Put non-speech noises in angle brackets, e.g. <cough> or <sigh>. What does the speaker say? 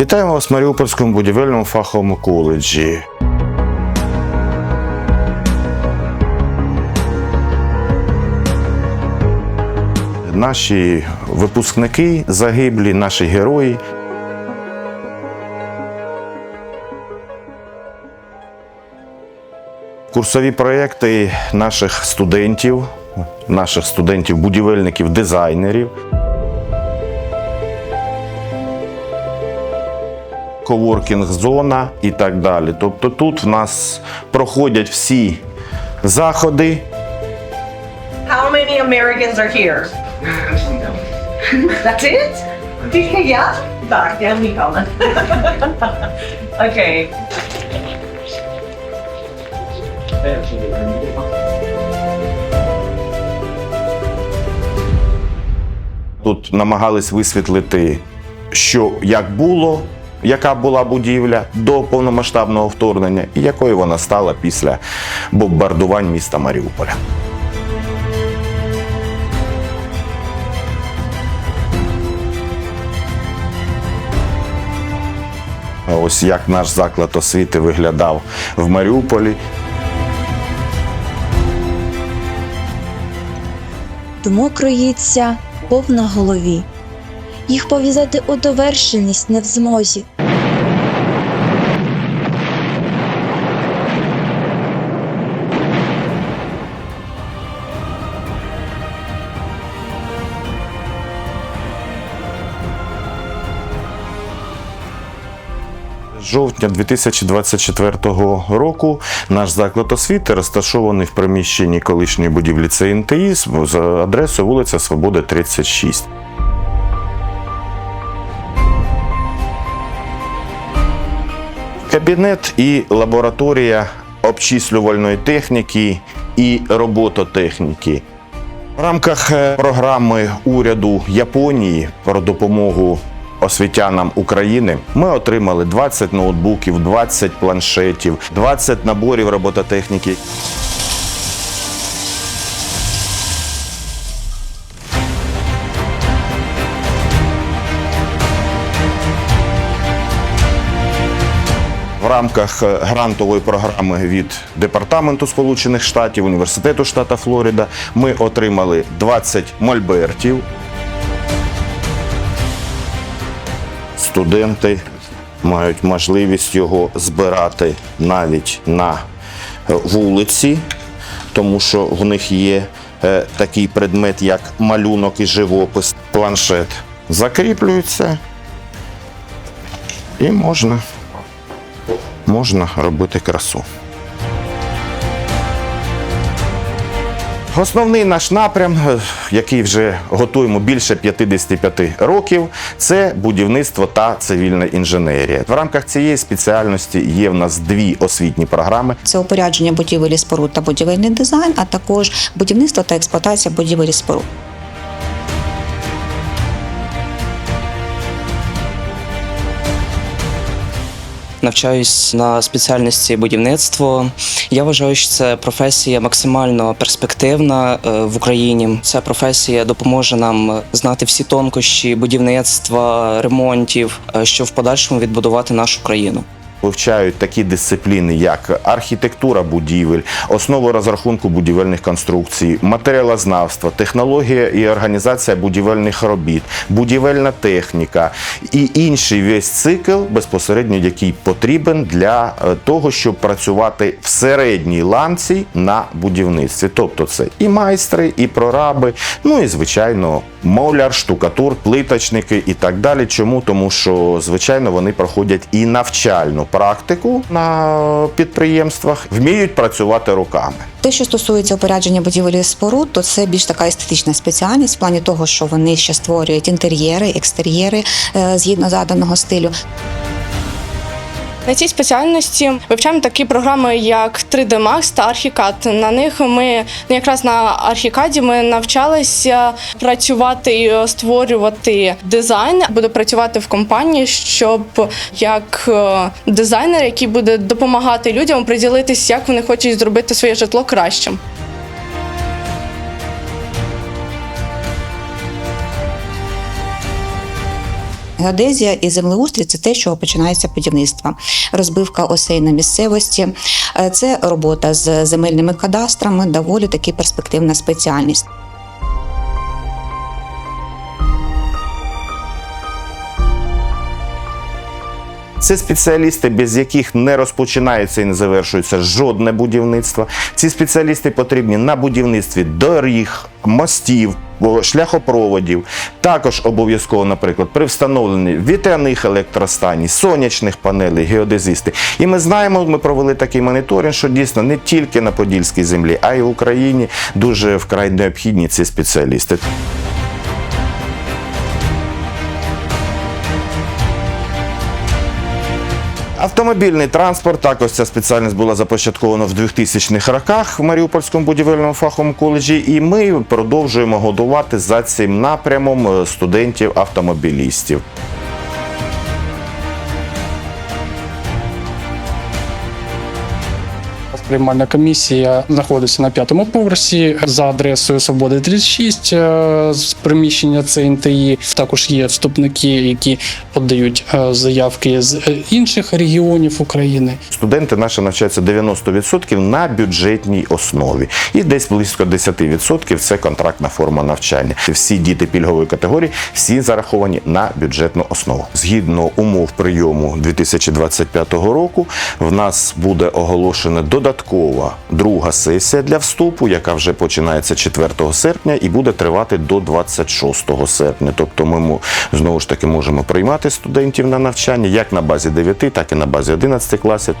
Вітаємо вас в Маріупольському будівельному фаховому коледжі. Наші випускники загиблі, наші герої. Курсові проекти наших студентів, наших студентів, будівельників, дизайнерів. Коворкінг-зона і так далі. Тобто тут в нас проходять всі заходи. How many Americans are here? <laughs> That's it? Тільки я? Так, я ніколи. Окей. Тут намагались висвітлити, що як було, яка була будівля до повномасштабного вторгнення і якою вона стала після бомбардувань міста Маріуполя. Ось як наш заклад освіти виглядав в Маріуполі. Думок роїться повна голові. Їх пов'язати у довершеність не в змозі. Жовтня 2024 року наш заклад освіти розташований в приміщенні колишньої будівлі ЦНТІ з адресою вулиця Свободи 36. Кабінет і лабораторія обчислювальної техніки і робототехніки. В рамках е, програми уряду Японії про допомогу освітянам України ми отримали 20 ноутбуків, 20 планшетів, 20 наборів робототехніки. Рамках е, грантової програми від Департаменту Сполучених Штатів, Університету штата Флорида ми отримали 20 мольбертів. Студенти мають можливість його збирати навіть на е, вулиці, тому що в них є е, такий предмет, як малюнок і живопис. Планшет закріплюється і можна можна робити красу. Основний наш напрям, е, який вже готуємо більше 55 років, це будівництво та цивільна інженерія. В рамках цієї спеціальності є в нас дві освітні програми. Це упорядження будівель і споруд та будівельний дизайн, а також будівництво та експлуатація будівель і споруд. Навчаюсь на спеціальності будівництво. Я вважаю, що це професія максимально перспективна е, в Україні. Ця професія допоможе нам знати всі тонкощі будівництва, ремонтів, е, щоб в подальшому відбудувати нашу країну. Вивчають такі дисципліни, як архітектура будівель, основи розрахунку будівельних конструкцій, матеріалознавство, технологія і організація будівельних робіт, будівельна техніка і інший весь цикл, безпосередньо який потрібен для е, того, щоб працювати в середній ланці на будівництві. Тобто це і майстри, і прораби, ну і звичайно, моляр, штукатур, плиточники і так далі. Чому? Тому що звичайно вони проходять і навчальну практику на підприємствах, вміють працювати руками. Те, що стосується опорядження будівель споруд, то це більш така естетична спеціальність в плані того, що вони ще створюють інтер'єри, екстер'єри е, згідно заданого стилю. На цій спеціальності вивчаємо такі програми, як 3D Max та Archicad. На них ми якраз на Архікаді ми навчалися працювати і створювати дизайн. Буду працювати в компанії, щоб як е, дизайнер, який буде допомагати людям приділитися, як вони хочуть зробити своє житло кращим. Геодезія і землеустрій це те, що починається будівництво. Розбивка осей на місцевості, е, це робота з земельними кадастрами, доволі таки перспективна спеціальність. Це спеціалісти, без яких не розпочинається і не завершується жодне будівництво. Ці спеціалісти потрібні на будівництві доріг, мостів, шляхопроводів. Також обов'язково, наприклад, при встановленні вітряних електростаній, сонячних панелей, геодезисти. І ми знаємо, ми провели такий моніторинг, що дійсно не тільки на Подільській землі, а й в Україні дуже вкрай необхідні ці спеціалісти. Автомобільний транспорт також ця спеціальність була започаткована в 2000-х роках в Маріупольському будівельному фаховому коледжі, і ми продовжуємо годувати за цим напрямом е, студентів-автомобілістів. Приймальна комісія знаходиться на п'ятому поверсі за адресою Свободи 36 е, з приміщення ЦНТІ. Також є вступники, які подають е, заявки з е, інших регіонів України. Студенти наші навчаються 90% на бюджетній основі, і десь близько 10% це контрактна форма навчання. Всі діти пільгової категорії всі зараховані на бюджетну основу. Згідно умов прийому 2025 року, в нас буде оголошена додаткова друга сесія для вступу, яка вже починається 4 серпня і буде тривати до 26 серпня. Тобто ми знову ж таки можемо приймати студентів на навчання як на базі 9, так і на базі 11 класів.